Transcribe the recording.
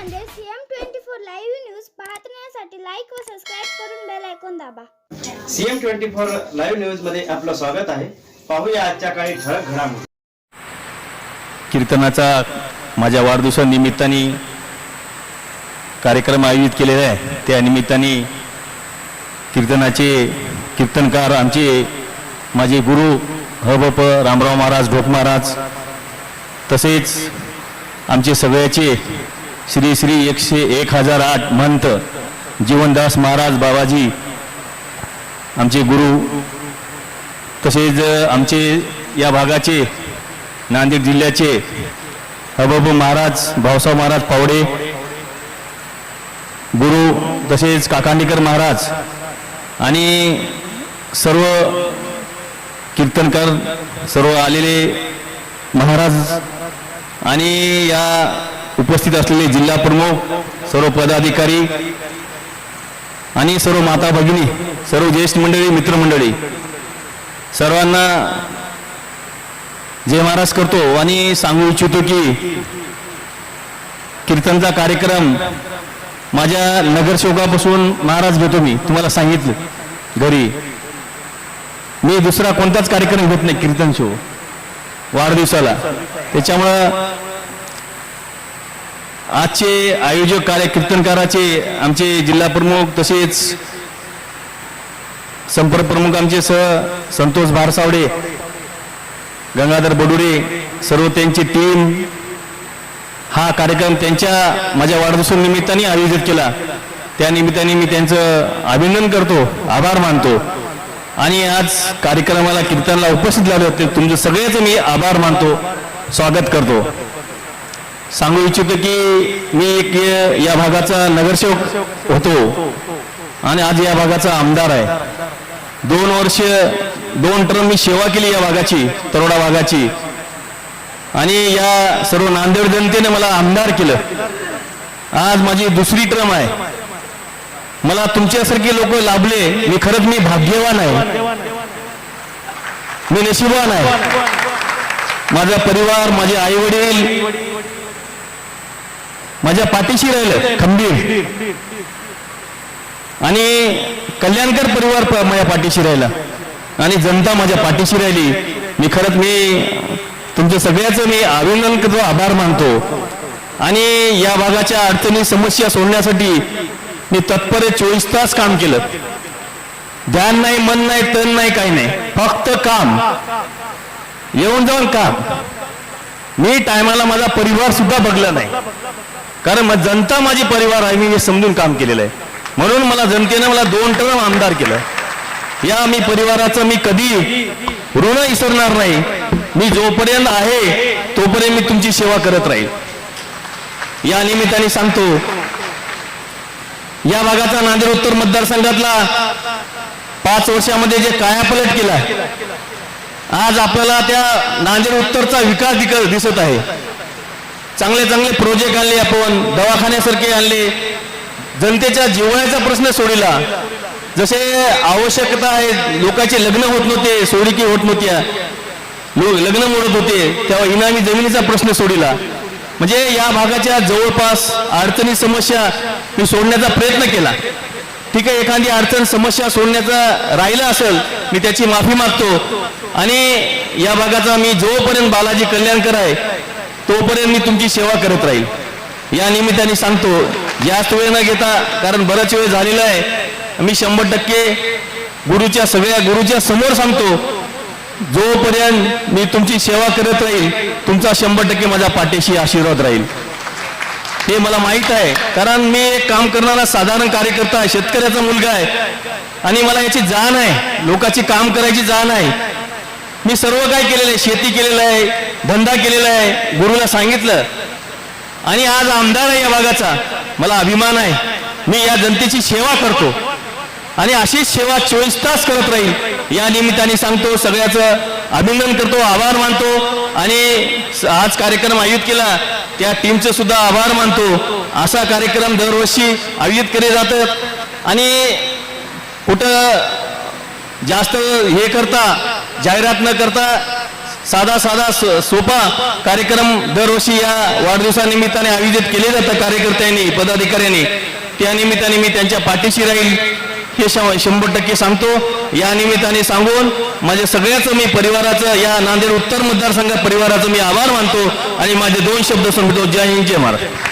Nanded CM twenty four live news पाहण्यासाठी like व subscribe करून बेल ऐकून दाबा. सीएम ट्वेंटी फोर लाईव्ह न्यूजमध्ये आपलं स्वागत आहे. पाहूया आजच्या काही ठळक घडामोडी. कीर्तनाचा माझ्या वाढदिवसानिमित्ताने कार्यक्रम आयोजित केलेला आहे. त्या निमित्ताने कीर्तनाचे कीर्तनकार आमचे माझे गुरु ह ब प रामराव महाराज ढोक महाराज तसेच आमचे सगळ्याचे श्री श्री एकशे एक हजार आठ महंत जीवनदास महाराज बाबाजी आमचे गुरु तसेच आमचे या भागाचे नांदेड जिल्ह्याचे हबब महाराज भाऊसाहेब महाराज पावडे गुरु तसेच काकांडीकर महाराज आणि सर्व कीर्तनकार सर्व आलेले महाराज आणि या उपस्थित असलेले जिल्हा प्रमुख सर्व पदाधिकारी आणि सर्व माता भगिनी सर्व ज्येष्ठ मंडळी मित्रमंडळी सर्वांना जय महाराज करतो आणि सांगू इच्छितो की कीर्तनचा कार्यक्रम माझ्या नगरसेवकापासून महाराज घेतो मी. तुम्हाला सांगितलं घरी. मी दुसरा कोणताच कार्यक्रम घेत नाही कीर्तन शो वाढदिवसाला. त्याच्यामुळं आजचे आयोजक कार्य कीर्तनकाराचे आमचे जिल्हा प्रमुख तसेच संपर्क प्रमुख आमचे सह संतोष भारसावडे गंगाधर बडुरे सर्व त्यांची टीम हा कार्यक्रम त्यांच्या माझ्या वाढदिवसानिमित्ताने आयोजित केला. त्या निमित्ताने मी त्यांचं अभिनंदन करतो आभार मानतो. आणि आज कार्यक्रमाला कीर्तनला उपस्थित झाले होते तुमचं सगळ्याचं मी आभार मानतो स्वागत करतो. सांगू इच्छितो की मी एक या भागाचा नगरसेवक होतो. आणि आज या भागाचा आमदार आहे. दोन वर्ष दोन टर्म मी सेवा केली या भागाची तरोडा भागाची. आणि या सर्व नांदेड जनतेने मला आमदार केलं. आज माझी दुसरी टर्म आहे. मला तुमच्यासारखे लोक लाभले. मी खरंच मी भाग्यवान आहे. मी नशिबवान आहे. माझा परिवार माझे आई वडील माझ्या पाठीशी राहिलं खंबीर. आणि कल्याणकर परिवार माझ्या पाठीशी राहिला. आणि जनता माझ्या पाठीशी राहिली. मी खरंच मी तुमच्या सगळ्याचं मी अभिनंदन करतो आभार मानतो. आणि या भागाच्या अडचणी समस्या सोडण्यासाठी मी तत्पर चोवीस तास काम केलं. ध्यान नाही मन नाही तन नाही काही नाही. फक्त काम. येऊन जाऊन काम. मी टायमाला माझा परिवार सुद्धा बघला नाही. कारण मग जनता माझी परिवार आहे मी हे समजून काम केलेलं आहे. म्हणून मला जनतेने मला दोन टर्म आमदार केलं. या मी परिवाराचं मी कधी ऋण विसरणार नाही. मी जोपर्यंत आहे तोपर्यंत मी तुमची सेवा करत राहील. या निमित्ताने सांगतो या भागाचा नांदेड उत्तर मतदारसंघातला पाच वर्षामध्ये जे कायापलट केला आज आपल्याला त्या नांदेड उत्तरचा विकास दिसत आहे. चांगले चांगले प्रोजेक्ट आणले आपण दवाखान्यासारखे आणले. जनतेच्या जिवाळ्याचा प्रश्न सोडला. जसे आवश्यकता आहे लोकांचे लग्न होत नव्हते सोडीकी होत नव्हत्या. लोक लग्न मोडत होते तेव्हा इनामी जमिनीचा प्रश्न सोडला. म्हणजे या भागाच्या जवळपास अडचणी समस्या मी सोडण्याचा प्रयत्न केला. ठीक आहे एखादी अडचण समस्या सोडण्याचा राहिला असेल मी त्याची माफी मागतो. आणि या भागाचा मी जोपर्यंत बालाजी कल्याणकर आहे तोपर्यंत मी तुमची सेवा करत राहील. या निमित्ताने सांगतो जास्त वेळ न घेता कारण बराच वेळ झालेला आहे मी शंभर टक्के गुरुच्या सगळ्या गुरुच्या समोर सांगतो जोपर्यंत मी तुमची सेवा करत राहील तुमचा शंभर टक्के माझ्या पाठीशी आशीर्वाद राहील. हे मला माहीत आहे कारण मी एक काम करणारा साधारण कार्यकर्ता आहे शेतकऱ्याचा मुलगा आहे आणि मला याची जाण आहे लोकांची काम करायची जाण आहे. मी सर्व काय केलेलं आहे? शेती केलेलं आहे धंदा केलेला आहे गुरुला सांगितलं. आणि आज आमदार आहे या भागाचा. मला अभिमान आहे. मी या जनतेची सेवा करतो. आणि अशीच सेवा चोवीस तास करत राहील. या निमित्ताने सांगतो सगळ्याचं अभिनंदन करतो आभार मानतो. आणि आज कार्यक्रम आयोजित केला त्या टीमचं सुद्धा आभार मानतो. असा कार्यक्रम दरवर्षी आयोजित केले जातात आणि कुठं जास्त हे करता जाहिरात न करता साधा साधा सोपा कार्यक्रम दरवर्षी या वाढदिवसानिमित्ताने आयोजित केले जातं कार्यकर्त्यांनी पदाधिकाऱ्यांनी. त्या निमित्ताने मी त्यांच्या पाठीशी राहील हे शंभर टक्के सांगतो. या निमित्ताने सांगून माझ्या सगळ्याचं मी परिवाराचं या नांदेड उत्तर मतदारसंघ परिवाराचं मी आभार मानतो आणि माझे दोन शब्द संपतो. जय हिंद जय महाराष्ट्र.